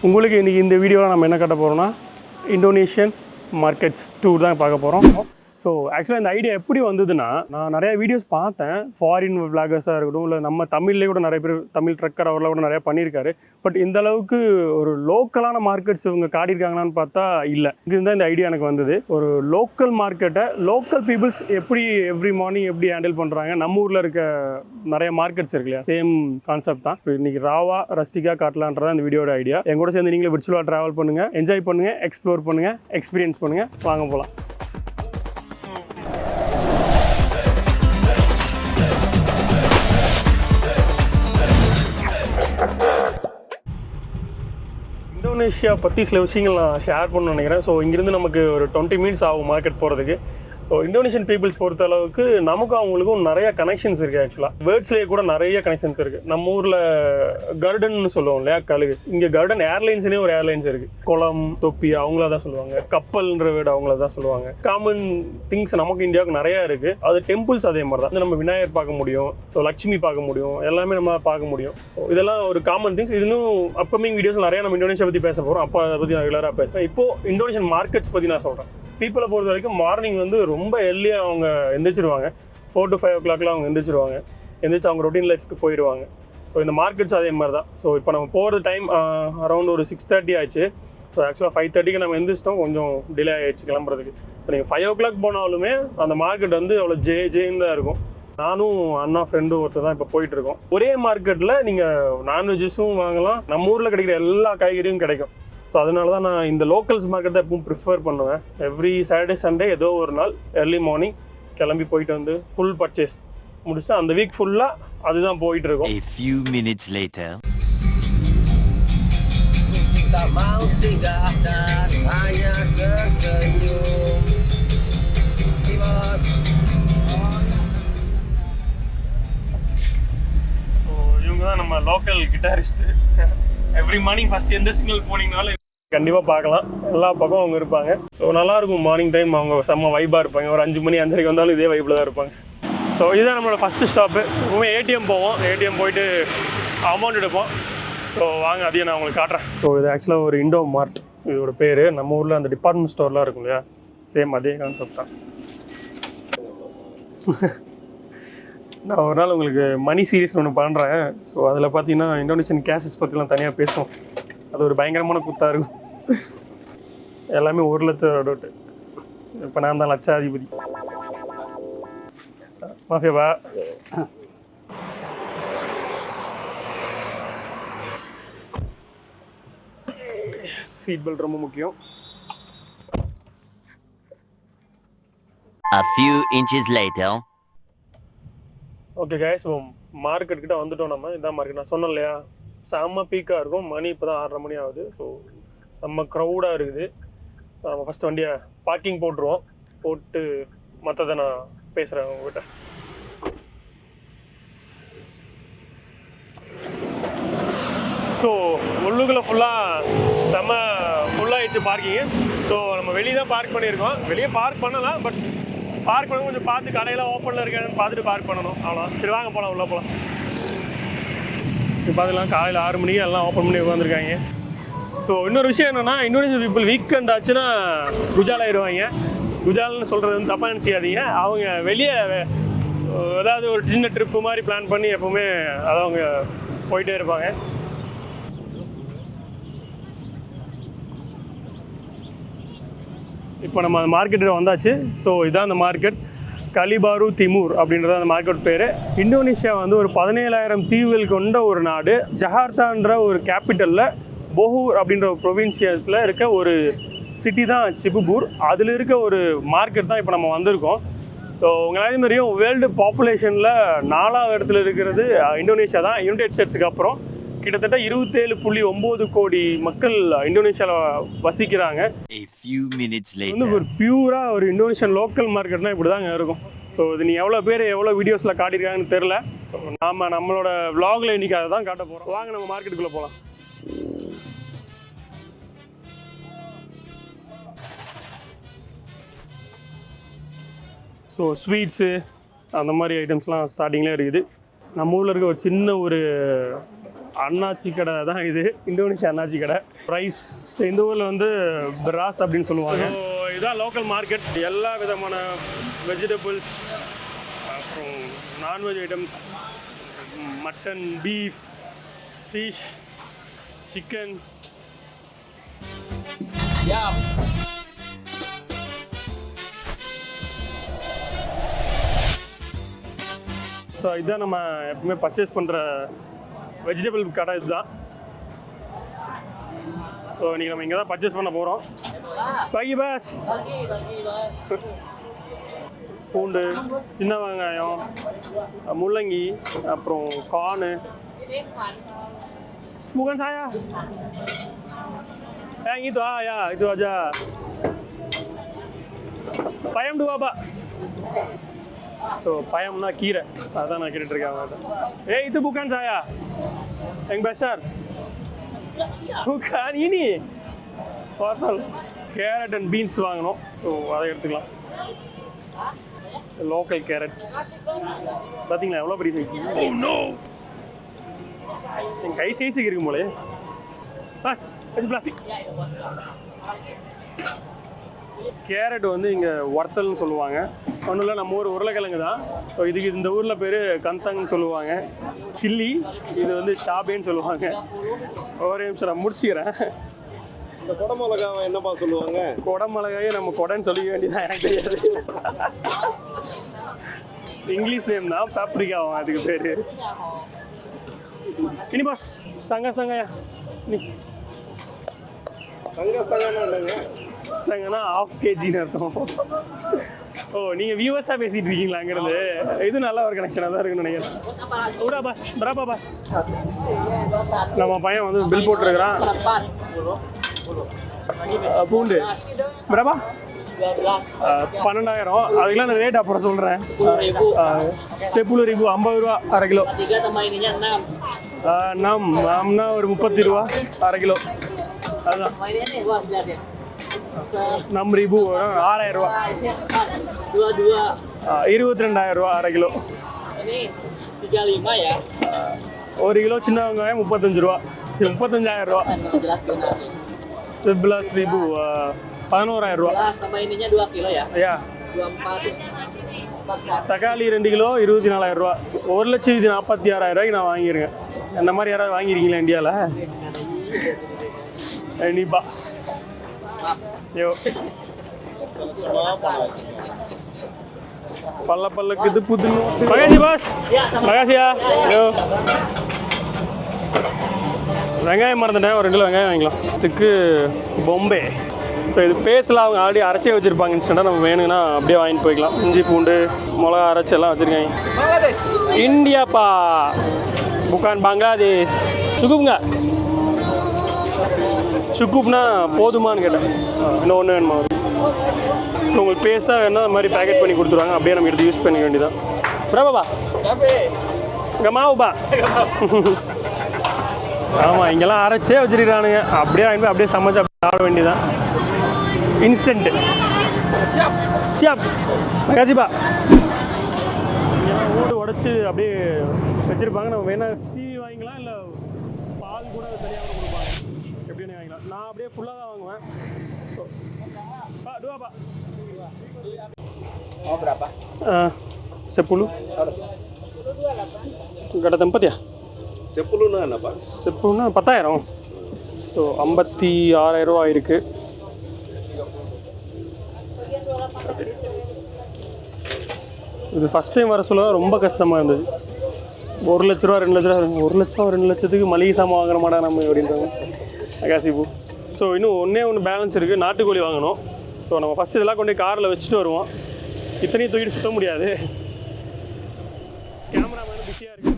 உங்களுக்கு இன்றைக்கி இந்த வீடியோவில் நம்ம என்ன காட்ட போகிறோம்னா இந்தோனேஷியன் மார்க்கெட்ஸ் டூர் தான் பார்க்க போகிறோம் ஸோ ஆக்சுவலாக இந்த ஐடியா எப்படி வந்ததுன்னா நான் நிறைய வீடியோஸ் பார்த்தேன். ஃபாரின் விளாகர்ஸாக இருக்கட்டும் இல்லை நம்ம தமிழ்லேயே கூட நிறைய பேர் தமிழ் ட்ரக்கர் அவர்லாம் கூட நிறைய பண்ணியிருக்காரு. பட் இந்த அளவுக்கு ஒரு லோக்கலான மார்க்கெட்ஸ் இவங்க காட்டியிருக்காங்களான்னு பார்த்தா இல்லை. இது இருந்தால் இந்த ஐடியா எனக்கு வந்தது. ஒரு லோக்கல் மார்க்கெட்டை லோக்கல் பீப்புள்ஸ் எப்படி எவ்ரி மார்னிங் எப்படி ஹேண்டில் பண்ணுறாங்க நம்ம ஊரில் இருக்க நிறைய மார்க்கெட்ஸ் இருக்கு இல்லையா? சேம் கான்செப்ட் தான். இப்ப இன்னைக்கு ராவா ரஸ்டிக்காக காட்டலான்றதான் இந்த வீடியோட ஐடியா என் கூட சேர்ந்து நீங்களே விர்ச்சுவலாக ட்ராவல் பண்ணுங்கள் என்ஜாய் பண்ணுங்கள் எக்ஸ்ப்ளோர் பண்ணுங்கள் எக்ஸ்பீரியன்ஸ் பண்ணுங்கள் வாங்க போகலாம் மலேசியா பற்றி சில விஷயங்கள் நான் ஷேர் பண்ணணும்னு நினைக்கிறேன். ஸோ இங்கேருந்து நமக்கு ஒரு டுவெண்ட்டி மினிட்ஸ் ஆகும் மார்க்கெட் போகிறதுக்கு ஸோ இந்தோனேஷியன் பீப்புள்ஸ் பொறுத்த அளவுக்கு நமக்கும் அவங்களுக்கும் நிறைய கனெக்ஷன்ஸ் இருக்குது ஆக்சுவலாக வேர்ட்ஸ்லேயே கூட நிறைய கனெக்ஷன்ஸ் இருக்குது நம்ம ஊரில் கர்டன் சொல்லுவோம் இல்லையா கழுகு. இங்கே கர்டன் ஏர்லைன்ஸ்லேயே ஒரு ஏர்லைன்ஸ் இருக்குது குளம் தொப்பி அவங்கள தான் சொல்லுவாங்க. கப்பல்ன்ற வீடு அவங்கள தான் சொல்லுவாங்க. காமன் திங்ஸ் நமக்கு இந்தியாவுக்கு நிறையா இருக்குது அது டெம்பிள்ஸ் அதே மாதிரி தான் நம்ம விநாயகர் பார்க்க முடியும். ஸோ லட்சுமி பார்க்க முடியும். எல்லாமே நம்ம பார்க்க முடியும். இதெல்லாம் ஒரு காமன் திங்ஸ் இன்னும் அப்கமிங் வீடியோஸ் நிறையா நம்ம இந்தோனேஷியா பற்றி பேச போகிறோம் அப்போ அதை பற்றி நான் ரெகுலராக பேசுகிறேன் இப்போ இந்தோனேஷியன் மார்க்கெட்ஸ் பற்றி நான் சொல்கிறேன் பீப்புளை பொறுத்த வரைக்கும் மார்னிங் வந்து ரொம்ப எர்லியாக அவங்க எந்திரிச்சிருவாங்க. ஃபோர் டு ஃபைவ் ஓ கிளாக்லாம் அவங்க எந்திரிச்சிருவாங்க. எந்திரிச்சு அவங்க ரொட்டீன் லைஃப்க்கு போயிடுவாங்க. ஸோ இந்த மார்க்கெட்ஸ் அதே மாதிரி தான் ஸோ இப்போ நம்ம போகிற டைம் அரௌண்ட் ஒரு சிக்ஸ் தேர்ட்டி ஆச்சு ஸோ ஆக்சுவலாக ஃபைவ் தேர்ட்டிக்கு நம்ம எந்திரிச்சிட்டோம். கொஞ்சம் டிலே ஆகிடுச்சு கிளம்புறதுக்கு. இப்போ நீங்கள் ஃபைவ் ஓ கிளாக் போனாலுமே அந்த மார்க்கெட் வந்து அவ்வளோ ஜே ஜேன்னு தான் இருக்கும். நானும் அண்ணா ஃப்ரெண்டும் ஒருத்தர் தான் இப்போ போயிட்டு இருக்கோம் ஒரே மார்க்கெட்டில் நீங்கள் நான்வெஜ்ஜஸும் வாங்கலாம். நம்ம ஊரில் கிடைக்கிற எல்லா காய்கறியும் கிடைக்கும். ஸோ அதனால தான் நான் இந்த லோக்கல்ஸ் மார்க்கெட் தான் எப்பவும் ப்ரிஃபர் பண்ணுவேன். எவ்ரி சாட்டர்டே சண்டே ஏதோ ஒரு நாள் ஏர்லி மார்னிங் கிளம்பி போயிட்டு வந்து ஃபுல் பர்ச்சேஸ் முடிச்சுட்டு அந்த வீக் ஃபுல்லாக அதுதான் போயிட்டு இருக்கோம். A few minutes later. Tak mau singgah dan hanya tersenyum Bos so இவங்க தான் நம்ம local guitarist every morning first எந்த சிக்னல் போனீங்கனாலும் கண்டிப்பாக பார்க்கலாம். எல்லா பக்கம் அவங்க இருப்பாங்க. ஸோ நல்லாயிருக்கும் மார்னிங் டைம் அவங்க செம்ம வைப்பாக இருப்பாங்க. ஒரு அஞ்சு மணி அஞ்சரைக்கு வந்தாலும் இதே வைப்பில் தான் இருப்பாங்க. ஸோ இதுதான் நம்மளோட ஃபஸ்ட்டு ஸ்டாப்பு எப்பவுமே ஏடிஎம் போவோம். ஏடிஎம் போயிட்டு அமௌண்ட் எடுப்போம். ஸோ வாங்க அதையும் நான் உங்களுக்கு காட்டுறேன். ஸோ இது ஆக்சுவலாக ஒரு இண்டோ மார்ட் இதோட பேர். நம்ம ஊரில் அந்த டிபார்ட்மெண்ட் ஸ்டோர்லாம் இருக்கும் இல்லையா? சேம் அதே கான்செப்ட் தான். நான் ஒரு நாள் உங்களுக்கு மணி சீரிஸ் ஒன்று பண்ணுறேன் ஸோ அதில் பார்த்தீங்கன்னா இந்தோனேஷியன் கேசஸ் பற்றிலாம் தனியாக பேசுவோம். அது ஒரு பயங்கரமான குத்தாக இருக்கும். எல்லாமே ஒரு லட்சம் டோட்டு இப்போ நான் தான் லட்சாதிபதி. மாஃபியாவா சீட் பெல்ட் ரொம்ப முக்கியம். A few inches later. Okay guys market கிட்ட வந்துட்டோம் நம்ம. இதான் மார்க்கெட் நான் சொன்னேன் இல்லையா? செம்ம பீக்காக இருக்கும். மணி இப்போ தான் ஆறரை மணி ஆகுது. ஸோ செம்ம க்ரௌடாக இருக்குது. ஸோ நம்ம ஃபஸ்ட்டு வண்டியை பார்க்கிங் போட்டுருவோம். போட்டு மற்றதை நான் பேசுகிறேன் உங்ககிட்ட. ஸோ உள்ளுக்குள்ளே ஃபுல்லாக செம்ம ஃபுல்லாகிடுச்சு பார்க்கிங்கு ஸோ நம்ம வெளியே தான் பார்க் பண்ணியிருக்கோம். வெளியே பார்க் பண்ணலாம் பட் பார்க் பண்ண கொஞ்சம் பார்த்து கடையில் ஓப்பனில் இருக்கான்னு பார்த்துட்டு பார்க் பண்ணணும். அவ்வளோ சரி வாங்க போகலாம் உள்ளே போகலாம் இப்போ பார்த்துக்கலாம் காலையில் ஆறு மணிக்கு எல்லாம் ஓப்பன் பண்ணி உட்காந்துருக்காங்க ஸோ இன்னொரு விஷயம் என்னென்னா இந்தோனேஷியா பீப்புள் வீக்கெண்ட் ஆச்சுன்னா குஜால் ஆயிடுவாங்க குஜால்னு சொல்கிறது வந்து தப்பாக நினச்சிக்காதீங்க. அவங்க வெளியே ஏதாவது ஒரு சின்ன ட்ரிப்பு மாதிரி பிளான் பண்ணி எப்போவுமே அதை அவங்க போயிட்டே இருப்பாங்க. இப்போ நம்ம அந்த மார்க்கெட்டில் வந்தாச்சு. ஸோ இதான் அந்த மார்க்கெட் கலிபாரு திமூர் அப்படின்றது அந்த மார்க்கெட் பேர். இந்தோனேஷியா வந்து ஒரு பதினேழாயிரம் தீவுகள் கொண்ட ஒரு நாடு. ஜகார்த்தான்ற ஒரு கேபிட்டலில் போகூர் அப்படின்ற ப்ரொவின்சியஸில் இருக்க ஒரு சிட்டி தான் சிபுபூர். அதில் இருக்க ஒரு மார்க்கெட் தான் இப்போ நம்ம வந்திருக்கோம். ஸோ உங்களாலே தெரியும் வேர்ல்டு பாப்புலேஷனில் நாலாவது இடத்துல இருக்கிறது இந்தோனேஷியா தான். யுனைடெட் ஸ்டேட்ஸுக்கு அப்புறம் கிட்டத்தட்ட இருபத்தேழு புள்ளி ஒம்பது கோடி மக்கள் இந்தோனேஷியாவில் வசிக்கிறாங்க. வந்து. ஒரு பியூராக ஒரு இந்தோனேஷியன் லோக்கல் மார்க்கெட்னா இப்படி தாங்க இருக்கும். ஸோ இது நீ எவ்வளோ பேர் எவ்வளோ வீடியோஸில் காட்டியிருக்காங்கன்னு தெரில நாம நம்மளோட vlogல இன்னைக்கு அதை தான் காட்ட போகிறோம் வாங்க நம்ம மார்க்கெட்டுக்குள்ளே போகலாம் ஸோ ஸ்வீட்ஸு அந்த மாதிரி ஐட்டம்ஸ்லாம் ஸ்டார்டிங்லேயே இருக்குது. நம்ம ஊரில் இருக்க ஒரு சின்ன ஒரு அண்ணாச்சி கடை தான் இது. இந்தோனேஷியா அண்ணாச்சி கடை. ரைஸ் இந்த ஊரில் வந்து பிராஸ் அப்படின்னு சொல்லுவாங்க. ஸோ இதான் லோக்கல் மார்க்கெட் எல்லா விதமான வெஜிடபிள்ஸ் அப்புறம் non veg items mutton beef fish chicken Siap. So இதுதான் நம்ம எப்பவுமே பர்ச்சேஸ் பண்ணுற வெஜிடபிள் கடை இதுதான். ஸோ இன்றைக்கி நம்ம இங்கே தான் பர்ச்சேஸ் பண்ண போகிறோம் பகி பாஸ் பூண்டு சின்ன வெங்காயம் முள்ளங்கி அப்புறம் corn. bukan saya yang itu ah ya itu aja payam dua pak so பயம்னா கீரை அதான் நான் கேட்டுட்டு இருக்கேன் அவங்ககிட்ட ஏய் இது புக்கான் சாயா எங்க பெசார் புக்கான் இனி பார்த்தால் கேரட் அண்ட் பீன்ஸ் வாங்கணும். ஸோ அதை எடுத்துக்கலாம். லோக்கல் கேரட்ஸ் பார்த்தீங்களா எவ்வளோ பெரிய சைஸ் நோ என் கை சைஸுக்கு இருக்கும் போலே பாஸ் அது பிளாஸ்டிக் கேரட் வந்து இங்கே வர்த்தல்னு சொல்லுவாங்க. ஒன்றும் இல்லை நம்ம ஊர் உருளைக்கிழங்கு தான். ஸோ இதுக்கு இந்த ஊரில் பேர் கந்தங்னு சொல்லுவாங்க. சில்லி இது வந்து சாபேன்னு சொல்லுவாங்க. ஒரே நிமிஷம் நான் முடிச்சுக்கிறேன். இந்த குடமிளகாவை என்னப்பா சொல்லுவாங்க? குடமிளகாயே நம்ம கொடைன்னு சொல்லிக்க வேண்டியதான் எனக்கு தெரியாது. இங்கிலீஷ் நேம் தான் பாப்ரிக்காவும் அதுக்கு பேர். இனி பாஸ் ஸ்தங்கா ஸ்தங்காயா நீ தங்க தங்கன்னு இல்லைங்க ஸ்தங்கன்னா ஆஃப் கேஜின்னு அர்த்தம். ஓ நீங்கள் வியூவர்ஸா பேசிட்டு இருக்கீங்களாங்கிறது இது நல்ல ஒரு கனெக்ஷனாக தான் இருக்குன்னு நினைக்கிறேன். உடா பாஸ் பராபா பாஸ். நம்ம பையன் வந்து பில் போட்டிருக்கிறான். பூண்டு. பிரபா பன்னெண்டாயிரம். அதுக்கெல்லாம் நான் ரேட் அப்புறம் சொல்கிறேன் செப்புலு ரிபு ஐம்பது ரூபா அரை கிலோ. நாம் tambah நம் நம்னா ஒரு முப்பத்தி ரூபா அரை கிலோ. அதுதான். நம்ம நம் ரிபு வரும். ஆறாயிரம் ரூபா. இருபத்தி ரெண்டாயிரம் ரூபா அரை கிலோ. ஒரு கிலோ சின்ன வெங்காயம் முப்பத்தஞ்சு ரூபா. முப்பத்தஞ்சாயிரம் ரூபா. Kan jelas பதினோராயிரம் ரூபா. ஐயா. தக்காளி ரெண்டு கிலோ இருபத்தி நாலாயிரம் ரூபா. ஒரு லட்சத்தி நாற்பத்தி ஆறாயிரம் ரூபாய்க்கு நான் வாங்கியிருக்கேன் இந்த மாதிரி யாராவது வாங்கியிருக்கீங்களா இந்தியாவில் கண்டிப்பாக ஐயோ பல்ல பல்லுக்கு இது புது மகாசி பாஸ் மகாசியா ஐயோ வெங்காயம் மறந்துட்டேன். ஒரு ரெண்டு கிலோ வெங்காயம் வாங்கிக்கலாம். இதுக்கு பொம்பே. ஸோ இது பேஸ்ட்லாம் அவங்க ஆல்ரெடி அரைச்சே வச்சுருப்பாங்க இன்ஸ்டண்ட்டாக நம்ம வேணும்னா அப்படியே வாங்கிட்டு போய்க்கலாம். இஞ்சி பூண்டு மிளகா அரைச்சி எல்லாம் வச்சுருக்காங்க. இந்தியாப்பா. புக்கான் பங்களாதேஷ். சுகுங்க சுக்குப்னா போதுமான்னு கேட்டேன். இன்னும் ஒன்று வேணுமா? உங்களுக்கு பேஸ்ட்டாக வேணால் அந்த மாதிரி பேக்கெட் பண்ணி கொடுத்துருவாங்க. அப்படியே நம்ம எடுத்து யூஸ் பண்ணிக்க வேண்டியதான் பிரபாபா இங்கே மாவுபா ஆமாம் இங்கெல்லாம் அரைச்சே வச்சிருக்கிறானுங்க. அப்படியே வாங்கி போய் அப்படியே சமைச்சு அப்படியே சாப்பிட வேண்டியதான் இன்ஸ்டன்ட் ஷியாப் மகாஜிபா ஓடு உடச்சி அப்படியே வச்சுருப்பாங்க. நம்ம வேணா சி அப்படியே ஃபுல்லாக தான் வாங்குவேன். பா டுவாப்பா ada tempat ya? செப்புலுன்னா என்னப்பா செப்புனா பத்தாயிரம். ஸோ ஐம்பத்தி ஆறாயிரம் ரூபா இருக்கு. இது ஃபஸ்ட் டைம் வர சொல்ல ரொம்ப கஷ்டமாக இருந்தது. ஒரு லட்ச ரூபா ரெண்டு லட்ச ரூபா ஒரு லட்சம் ரெண்டு லட்சத்துக்கு மளிகை சாமான் வாங்குற மாட்டா நம்ம அப்படின்றாங்க அகாசிப்பூ ஸோ இன்னும் ஒன்றே ஒன்று பேலன்ஸ் இருக்குது நாட்டுக்கோழி வாங்கணும். ஸோ நம்ம ஃபஸ்ட் இதெல்லாம் கொண்டு காரில் வச்சுட்டு வருவோம். இத்தனையும் தூக்கிட்டு சுத்த முடியாது. கேமராமேனும் பிஸியாக இருக்குது